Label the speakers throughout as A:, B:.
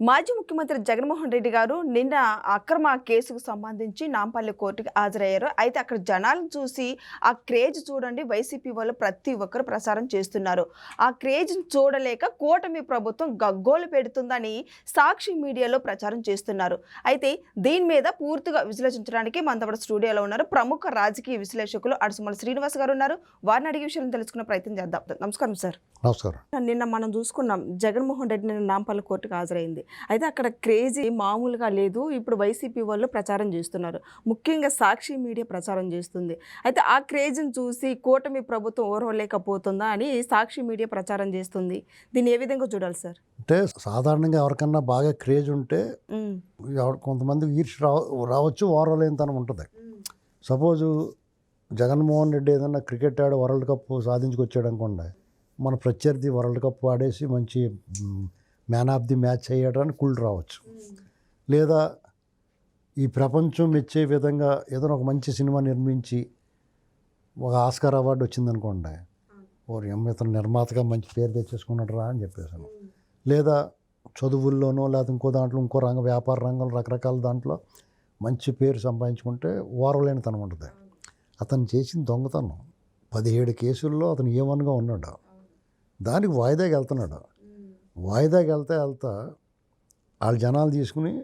A: మాజీ ముఖ్యమంత్రి జగన్మోహన్ రెడ్డి గారు నిన్న అక్రమ కేసుకు సంబంధించి నాంపల్లి కోర్టుకి హాజరయ్యారు. అయితే అక్కడ జనాలను చూసి ఆ క్రేజ్ చూడండి వైసీపీ వాళ్ళు ప్రతి ఒక్కరు ప్రసారం చేస్తున్నారు. ఆ క్రేజ్ని చూడలేక కూటమి ప్రభుత్వం గగ్గోలు పెడుతుందని సాక్షి మీడియాలో ప్రచారం చేస్తున్నారు. అయితే దీని మీద పూర్తిగా విశ్లేషించడానికి మన దగ్గర స్టూడియోలో ఉన్నారు. ప్రముఖ రాజకీయ విశ్లేషకులు అడుసుమల శ్రీనివాస్ గారు ఉన్నారు. వారిని అడిగే విషయాలను తెలుసుకునే ప్రయత్నం చేద్దాం. నమస్కారం సార్.
B: నమస్కారం.
A: నిన్న మనం చూసుకున్నాం జగన్మోహన్ రెడ్డి నిన్న నాంపల్లి కోర్టుకు హాజరైంది. అయితే అక్కడ క్రేజీ మామూలుగా లేదు. ఇప్పుడు వైసీపీ వాళ్ళు ప్రచారం చేస్తున్నారు. ముఖ్యంగా సాక్షి మీడియా ప్రచారం చేస్తుంది. అయితే ఆ క్రేజ్ని చూసి కూటమి ప్రభుత్వం ఓర్వలేకపోతుందా అని సాక్షి మీడియా ప్రచారం చేస్తుంది. దీన్ని ఏ విధంగా చూడాలి సార్?
B: అంటే సాధారణంగా ఎవరికన్నా బాగా క్రేజ్ ఉంటే కొంతమంది ఈర్ష రావ రావచ్చు ఓరలేనితనం ఉంటుంది. సపోజు జగన్మోహన్ రెడ్డి ఏదన్నా క్రికెట్ ఆడి వరల్డ్ కప్ సాధించుకొచ్చాడు అనుకోండి మన ప్రత్యర్థి వరల్డ్ కప్ ఆడేసి మంచి మ్యాన్ ఆఫ్ ది మ్యాచ్ అయ్యాడని కుళ్ళు రావచ్చు. లేదా ఈ ప్రపంచం మెచ్చే విధంగా ఏదైనా ఒక మంచి సినిమా నిర్మించి ఒక ఆస్కార్ అవార్డు వచ్చిందనుకోండి ఓ ఎమ్మ ఇతను నిర్మాతగా మంచి పేరు తెచ్చేసుకున్నాడు రా అని చెప్పేసాను. లేదా చదువుల్లోనో లేదా ఇంకో దాంట్లో ఇంకో రంగ వ్యాపార రంగం రకరకాల దాంట్లో మంచి పేరు సంపాదించుకుంటే ఓరలేనితనం ఉంటుంది. అతను చేసిన దొంగతనం పదిహేడు కేసుల్లో అతను ఏమనగా ఉన్నాడు? దానికి వాయిదాకి వెళ్తున్నాడు. వాయిదాకి వెళ్తే వెళ్తా వాళ్ళ జనాలు తీసుకుని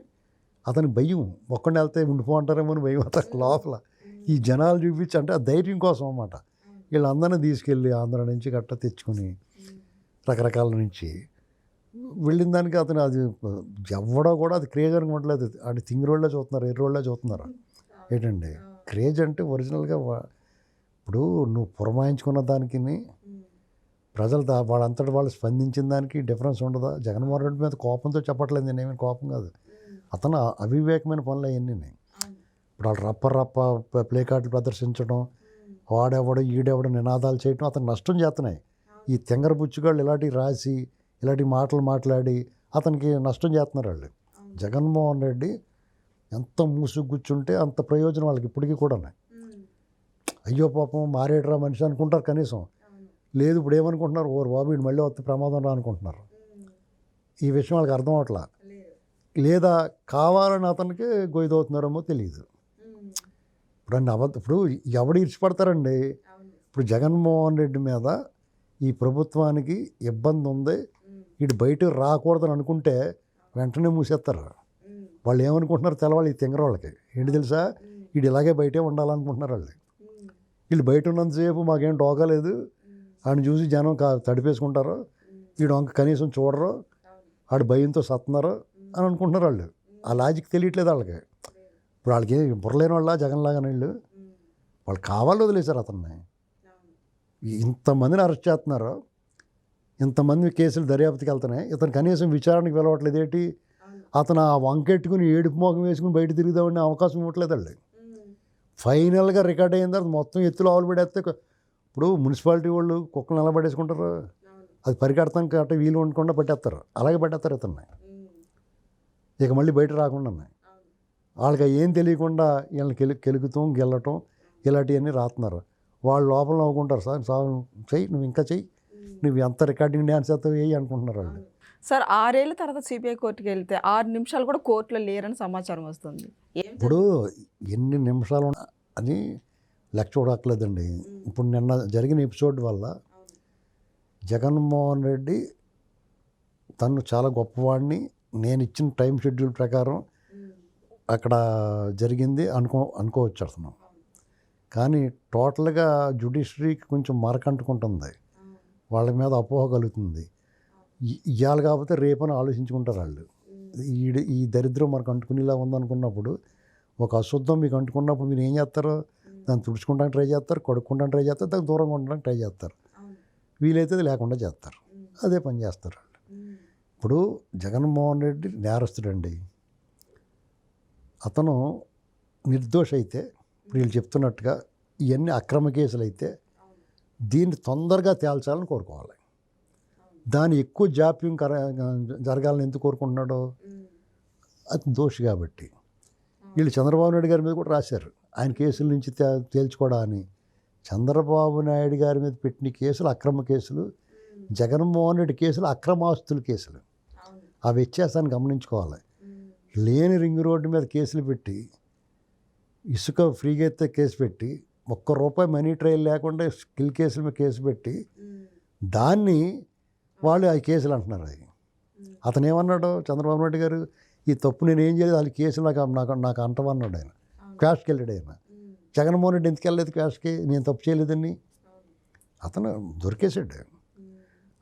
B: అతని భయం. ఒక్కడిని వెళ్తే ఉండిపోంటారేమో అని భయం అతను లోపల. ఈ జనాలు చూపించి అంటే ఆ ధైర్యం కోసం అన్నమాట. వీళ్ళందరినీ తీసుకెళ్ళి ఆంధ్ర నుంచి గట్ట తెచ్చుకుని రకరకాల నుంచి వెళ్ళిన దానికి అతను అది ఎవడో కూడా అది క్రేజ్ అనుకోవట్లేదు. అది తింగిరోళ్ళే చూస్తున్నారు ఎర్రోళ్ళే చూస్తున్నారు. ఏంటండి? క్రేజ్ అంటే ఒరిజినల్గా ఇప్పుడు నువ్వు పురమాయించుకున్న దానికి ప్రజలు దా వాళ్ళంతటి వాళ్ళు స్పందించిన దానికి డిఫరెన్స్ ఉండదా? జగన్మోహన్ రెడ్డి మీద కోపంతో చెప్పట్లేదు. నేనేమి కోపం కాదు. అతను అవివేకమైన పనులు అవన్నీ ఇప్పుడు వాళ్ళు రప్ప రప్ప ప్లే కార్డులు ప్రదర్శించడం వాడెవడు ఈడెవడు నినాదాలు చేయడం అతను నష్టం చేస్తున్నాయి. ఈ తెంగర బుచ్చుగాళ్ళు ఇలాంటివి రాసి ఇలాంటి మాటలు మాట్లాడి అతనికి నష్టం చేస్తున్నారు వాళ్ళు. జగన్మోహన్ రెడ్డి ఎంత మూసుకు కూర్చుంటే అంత ప్రయోజనం వాళ్ళకి ఇప్పటికీ కూడా అయ్యో పాపం మారేడురా మనిషి అనుకుంటారు కనీసం. లేదు ఇప్పుడు ఏమనుకుంటున్నారు ఓరు బాబు వీడు మళ్ళీ వస్తే ప్రమాదం రా అనుకుంటున్నారు. ఈ విషయం వాళ్ళకి అర్థం అవట్లా? లేదా కావాలని అతనికి గొయ్యదవుతున్నారేమో తెలియదు ఇప్పుడు అన్ని అబద్ధ ఇప్పుడు ఎవడు ఇచ్చిపడతారండి ఇప్పుడు జగన్మోహన్ రెడ్డి మీద ఈ ప్రభుత్వానికి ఇబ్బంది ఉంది. వీడు బయట రాకూడదని అనుకుంటే వెంటనే మూసేస్తారు. వాళ్ళు ఏమనుకుంటున్నారు తెలవాలి ఈ తింగర వాళ్ళకి? ఏంటి తెలుసా? వీడు ఇలాగే బయటే ఉండాలనుకుంటున్నారు వాళ్ళు. వీళ్ళు బయట ఉన్నంతసేపు మాకేం డోకా లేదు. ఆయన చూసి జనం కా తడిపేసుకుంటారు. వీడు వంక కనీసం చూడరు. ఆడు భయంతో సత్తున్నారు అని అనుకుంటున్నారు వాళ్ళు. ఆ లాజిక్ తెలియట్లేదు వాళ్ళకి. ఇప్పుడు వాళ్ళకి ఏం బుర్రలేని వాళ్ళ జగన్లాగా వీళ్ళు. వాళ్ళు కావాలి వదిలేశారు అతన్ని. ఇంతమందిని అరెస్ట్ చేస్తున్నారు. ఇంతమంది కేసులు దర్యాప్తుకి వెళ్తున్నాయి. ఇతను కనీసం విచారణకు పిలవట్లేదు ఏంటి? అతను ఆ వంకెట్టుకుని ఏడుపు మోకం వేసుకుని బయట తిరుగుదామని అవకాశం ఇవ్వట్లేదు వాళ్ళు ఫైనల్గా రికార్డ్ అయిన తర్వాత మొత్తం ఎత్తులు ఆవులు పడేస్తే ఇప్పుడు మున్సిపాలిటీ వాళ్ళు కుక్కలు నిలబడేసుకుంటారు. అది పరిగెడతాం కాబట్టి వీలు ఉండకుండా పట్టేస్తారు. అలాగే పట్టేస్తారు ఇతన్ని. ఇక మళ్ళీ బయట రాకుండా వాళ్ళకి ఏం తెలియకుండా వీళ్ళని కెలు కెలుగుతాం గెల్లటం ఇలాంటివన్నీ రాస్తున్నారు వాళ్ళు లోపల నవ్వుకుంటారు. సార్ సార్ చెయ్యి నువ్వు ఇంకా చెయ్యి. నువ్వు ఎంత రికార్డింగ్ డ్యాన్స్ చేస్తావు వేయి అనుకుంటున్నారు వాళ్ళు.
A: సార్ ఆరేళ్ళ తర్వాత సిబిఐ కోర్టుకి వెళ్తే ఆరు నిమిషాలు కూడా కోర్టులో లేరని సమాచారం వస్తుంది.
B: ఇప్పుడు ఎన్ని నిమిషాలు అని లెక్క చూడక్కర్లేదండి. ఇప్పుడు నిన్న జరిగిన ఎపిసోడ్ వల్ల జగన్మోహన్ రెడ్డి తను చాలా గొప్పవాడిని. నేను ఇచ్చిన టైం షెడ్యూల్ ప్రకారం అక్కడ జరిగింది అనుకో అనుకోవచ్చు అతను కానీ టోటల్గా జ్యుడిషరీకి కొంచెం మరకంటుకుంటుంది. వాళ్ళ మీద అపోహ కలుగుతుంది. ఇవాళ కాకపోతే రేపని ఆలోచించుకుంటారు వాళ్ళు. ఈ ఈ దరిద్రం మనకు అంటుకునేలా ఉందనుకున్నప్పుడు ఒక అశుద్ధం మీకు అంటుకున్నప్పుడు మీరు ఏం చేస్తారు? దాన్ని తుడుచుకోవడానికి ట్రై చేస్తారు కడుక్కోవడానికి ట్రై చేస్తారు దానికి దూరంగా ఉండడానికి ట్రై చేస్తారు. వీలైతే అది లేకుండా చేస్తారు. అదే పని చేస్తారు ఇప్పుడు జగన్మోహన్ రెడ్డి నేరస్తుడండి. అతను నిర్దోష అయితే వీళ్ళు చెప్తున్నట్టుగా ఇవన్నీ అక్రమ కేసులు అయితే దీన్ని తొందరగా తేల్చాలని కోరుకోవాలి. దాని ఎక్కువ జాప్యం కర జరగాలని ఎందుకు కోరుకుంటున్నాడో? అది దోషి కాబట్టి. వీళ్ళు చంద్రబాబు నాయుడు గారి మీద కూడా రాశారు. ఆయన కేసుల నుంచి తేల్చుకోవడా అని చంద్రబాబు నాయుడు గారి మీద పెట్టిన కేసులు అక్రమ కేసులు జగన్మోహన్ రెడ్డి కేసులు అక్రమాస్తుల కేసులు. ఆ వ్యత్యాసాన్ని గమనించుకోవాలి. లేని రింగ్ రోడ్డు మీద కేసులు పెట్టి ఇసుక ఫ్రీగా ఎత్తే కేసు పెట్టి ఒక్క రూపాయి మనీ ట్రయల్ లేకుండా స్కిల్ కేసుల మీద కేసు పెట్టి దాన్ని వాళ్ళు ఆ కేసులు అంటున్నారు అది. అతను ఏమన్నాడు? చంద్రబాబు నాయుడు గారు ఈ తప్పు నేను ఏం చేయలేదు వాళ్ళ కేసులు నాకు నాకు నాకు అంటమన్నాడు ఆయన. క్వాష్కి వెళ్ళాడు ఆయన. జగన్మోహన్ రెడ్డి ఎందుకు వెళ్ళలేదు క్వాష్కి నేను తప్పు చేయలేదని అతను దొరికేసాడు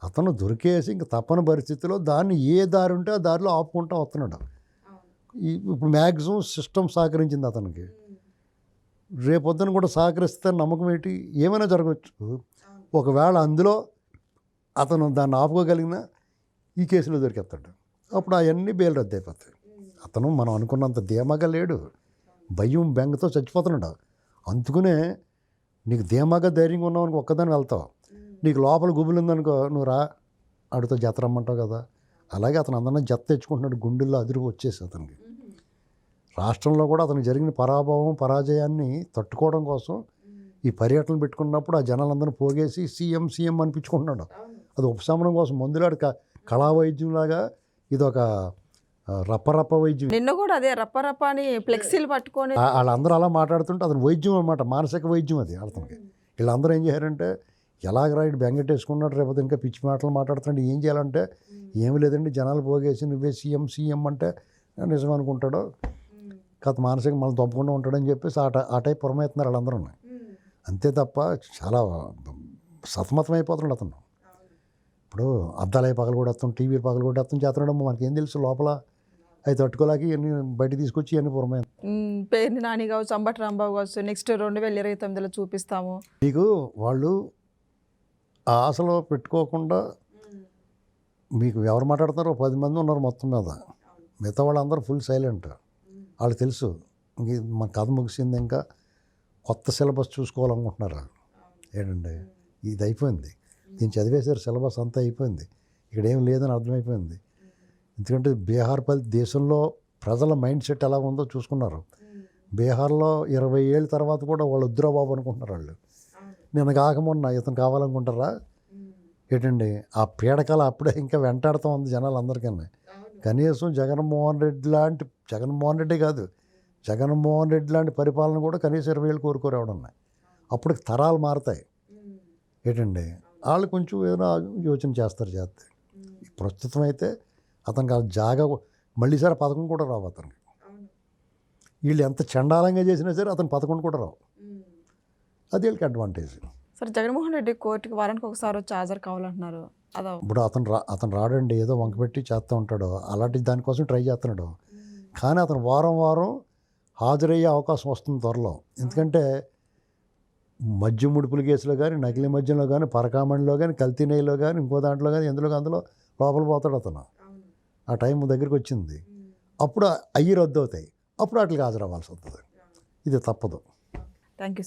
B: అతను దొరికేసి ఇంక తప్పని పరిస్థితిలో దాన్ని ఏ దారి ఉంటే ఆ దారిలో ఆపుకుంటా వస్తున్నాడు. ఈ ఇప్పుడు మ్యాక్సిమం సిస్టమ్ సహకరించింది అతనికి. రేపొద్దున కూడా సహకరిస్తే నమ్మకం ఏంటి? ఏమైనా జరగవచ్చు. ఒకవేళ అందులో అతను దాన్ని ఆపుకోగలిగిన ఈ కేసులో దొరికేస్తాడు. అప్పుడు అవన్నీ బెయిల్ రద్దు అయిపోతాయి. అతను మనం అనుకున్నంత ధీమాగా లేడు. భయం బెంగతో చచ్చిపోతున్నాడు. అందుకునే నీకు ధీమాగా ధైర్యంగా ఉన్నావు అనుకో ఒక్కదాని వెళ్తావు. నీకు లోపల గుబులు ఉందనుకో నువ్వు రా ఆడితో జత రమ్మంటావు కదా. అలాగే అతను అందరినీ జత తెచ్చుకుంటున్నాడు గుండెల్లో అదురు వచ్చేసి అతనికి. రాష్ట్రంలో కూడా అతనికి జరిగిన పరాభవం పరాజయాన్ని తట్టుకోవడం కోసం ఈ పర్యటనలు పెట్టుకున్నప్పుడు ఆ జనాలందరినీ పోగేసి సీఎం సీఎం అనిపించుకుంటున్నాడు. అది ఉపశమనం కోసం మందులాడు కళా వైద్యంలాగా ఇది రప్పరప్ప వైద్యం.
A: నిన్న కూడా అదే రప్ప అని ఫ్లెక్సీలు పట్టుకొని
B: వాళ్ళందరూ అలా మాట్లాడుతుంటే అతను వైద్యం అనమాట మానసిక వైద్యం అది అతనికి వీళ్ళందరూ ఏం చేశారంటే ఎలాగ రైడ్ బెంగటేసుకున్నాడు రేపు ఇంకా పిచ్చి మాటలు మాట్లాడుతున్నాడు ఏం చేయాలంటే ఏమి లేదండి జనాలు పోగేసి నువ్వే సీఎం సీఎం అంటే నిజం అనుకుంటాడు. కథ మానసిక మళ్ళీ తప్పకుండా ఉంటాడని చెప్పేసి ఆ టై- ఆ టైప్ పురమవుతున్నారు వాళ్ళందరూ అంతే తప్ప చాలా సతమతం అయిపోతున్నాడు అతను. ఇప్పుడు అద్దాలై పగలు కూడా వస్తాం టీవీ పగలు కూడా వస్తాం చేస్తున్నాడు మనకేం తెలుసు లోపల? అవి తట్టుకోలేక ఇవన్నీ బయట తీసుకొచ్చి ఇవన్నీ పురమై
A: మ్, పేర్ని నాని కావచ్చు అంబటి రాంబాబు కావచ్చు నెక్స్ట్ రెండు వేల ఇరవై తొమ్మిదిలో చూపిస్తాము.
B: మీకు వాళ్ళు ఆశలో పెట్టుకోకుండా మీకు ఎవరు మాట్లాడుతున్నారో పది మంది ఉన్నారు మొత్తం మీద. మిగతా వాళ్ళందరూ ఫుల్ సైలెంట్. వాళ్ళు తెలుసు. ఇంక మన కథ ముగిసింది ఇంకా కొత్త సిలబస్ చూసుకోవాలనుకుంటున్నారు. ఏంటండి? ఇది అయిపోయింది. దీన్ని చదివేశారు సిలబస్ అంతా అయిపోయింది. ఇక్కడ ఏం లేదని అర్థమైపోయింది. ఎందుకంటే బీహార్ పల్ దేశంలో ప్రజల మైండ్ సెట్ ఎలా ఉందో చూసుకున్నారు. బీహార్లో ఇరవై ఏళ్ళ తర్వాత కూడా వాళ్ళు వద్దురా బాబు అనుకుంటున్నారు వాళ్ళు నేను కాకమున్నా ఇతను కావాలనుకుంటారా? ఏంటండి ఆ పీడకల అప్పుడే ఇంకా వెంటాడుతూ ఉంది జనాలు అందరికీ కనీసం జగన్మోహన్ రెడ్డి లాంటి జగన్మోహన్ రెడ్డి కాదు జగన్మోహన్ రెడ్డి లాంటి పరిపాలన కూడా కనీసం ఇరవై ఏళ్ళు కోరుకోరేవాడు ఉన్నాయి అప్పుడు తరాలు మారుతాయి. ఏంటండి వాళ్ళు కొంచెం ఏదైనా యోచన చేస్తారు చేస్తే ప్రస్తుతం అయితే అతనికి ఆ జాగా మళ్ళీ సరే పథకం కూడా రావు అతనికి. వీళ్ళు ఎంత చండాలంగా చేసినా సరే అతను పథకం కూడా రావు. అది వీళ్ళకి అడ్వాంటేజ్
A: సరే జగన్మోహన్ రెడ్డి కోర్టుకి వారానికి ఒకసారి వచ్చి హాజరు కావాలంటున్నారు.
B: ఇప్పుడు అతను రా అతను రాడండి ఏదో వంక పెట్టి చేస్తూ ఉంటాడు. అలాంటి దానికోసం ట్రై చేస్తున్నాడు. కానీ అతను వారం వారం హాజరయ్యే అవకాశం వస్తుంది త్వరలో. ఎందుకంటే మద్యం ముడుపుల కేసులో కానీ నకిలీ మద్యంలో కానీ పరకామణిలో కానీ కల్తీ నెయ్యిలో కానీ ఇంకో దాంట్లో కానీ ఎందులో అందులో లోపల పోతాడు అతను. ఆ టైం దగ్గరికి వచ్చింది అప్పుడు అయ్యి రద్దు అవుతాయి అప్పుడు వాటికి హాజరవ్వాల్సి వస్తుంది ఇది తప్పదు.
A: Thank you